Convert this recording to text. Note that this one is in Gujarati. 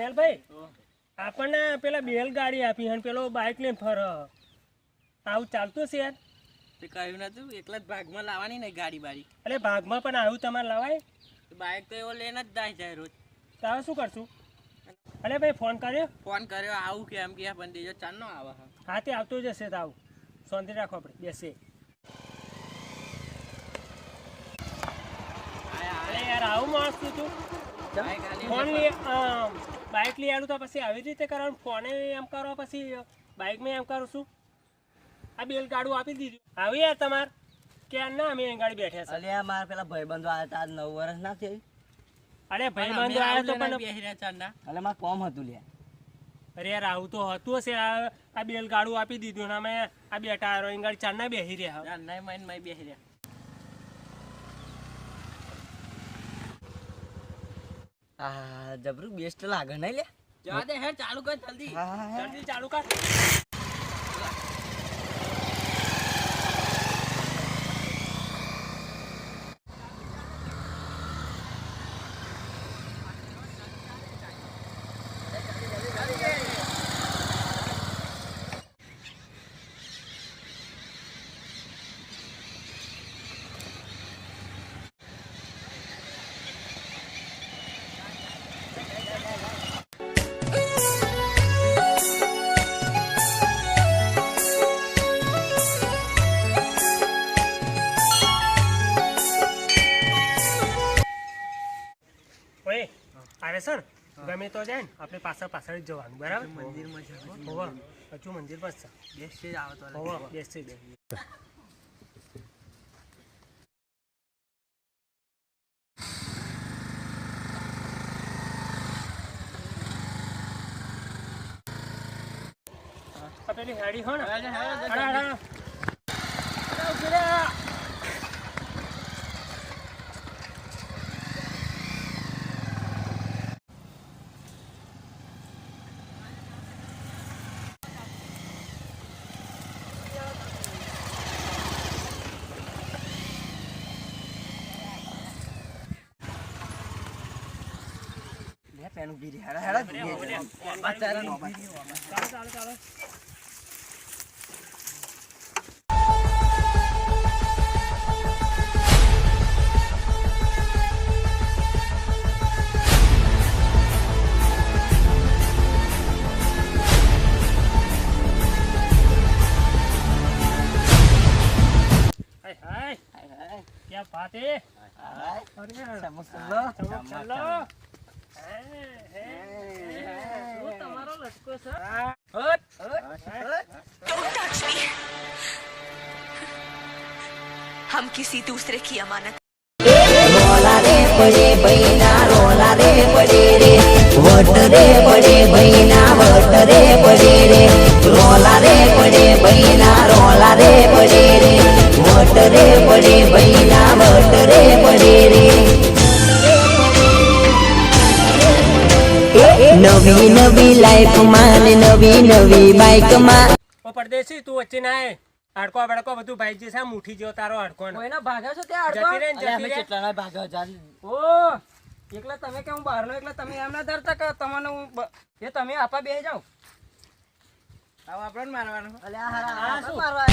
મેલભાઈ આપણને પેલા બેલગાડી આપી અને પેલો બાઇક લઈને ફર. આવું ચાલતું છે યાર. કહ્યું નતું એકલા જ ભાગમાં લાવવાની નહીં ગાડી બાડી એટલે ભાગમાં પણ આવું તમારે લાવાય? બાઇક તો એવો લઈને જ જાય જાય રોજ. તારે શું કરશું? અરે ભાઈ ફોન કર્યો? ફોન કર્યો આવું કે એમ કે પણ દેજો ચાલ નો આવે. હા તે આવતો જશે તો આવું શાંતિ રાખો આપણે બેસે. અરે યાર આવું માણસ તું ફોન લઈ બાઇક લઈ આવું તો પછી આવી રીતે કરવાનું? ફોને એમ કરો પછી? બાઇકમાં એમ કરું છું. આ બેલગાડું આપી દીધું. આવી યાર તમાર. કે ના અમે અહીં ગાડી બેઠા છે. અલ્યા મારા પેલા ભાઈબંધો આવ્યા હતા નવ વર્ષ ના થઈ અરે ભાઈબંધો આવ્યો તો પણ બેસી રહ્યા ચાંદા એટલે મારે કોમ હતું લ્યા. અરે યાર આવું તો હતું હશે. આ બેલ બેલગાડું આપી દીધું ને અમે આ બેઠા ટાયરો અહીં ગાડી ચારના બેસી રહ્યા. ચાંદા માઈન માઈ બેસી રહ્યા. આ જબરું બેસ્ટ લાગે નહીં લે? જવા દે હે ચાલુ કર જલ્દી. જલ્દી ચાલુ કર. આવે સર? ગમે તો જાય ને આપણે પાછળ પાછળ જ જવાનું બરાબર? મંદિરમાં છે હોવા હજુ મંદિરમાં જ છે. બેસી જ આવો તો હોવા બેસી આ પેલી હેડી હો ને હેડે, હેડે, હડા, હડા. અરે ઊભી રે. લે પેન ઉભી રહી હેડા હેડા જ ઉભી રહી. અત્યારે નો ભાઈ. ચાલો ચાલો ચાલો હાય હાય હાય, હાય. क्या बात है હાય. अरे સમોસા લો. ચમક ચાલો हम किसी दूसरे की अमानत रोला रे बड़े बहना रोला रे बड़े रे वट रे बड़े बहना वट रे बड़े रे रोला रे बड़े बहना रोला रे बड़े रे वट रे बड़े बहना वट रे बड़े रे નવી નવી લાઈફમાં ને નવી નવી બાઈકમાં ઓ પરદેશી તું વચ્ચે ના આય હાડકો બડકો બધું ભાઈ જે છે મુઠી જેવો તારો હાડકો ને. કોઈના ભાગ્યો છો ત્યાં જતી રે જતી રે કેટલાના ભાગ્યો જાન. ઓ એકલા તમે કે હું બહારનો એકલા તમે એમ ના ધરતા કે તમને હું એ તમે આપા બેહી જાઓ આવો આપણને મારવાનું અલ્યા, હારા? મારવા.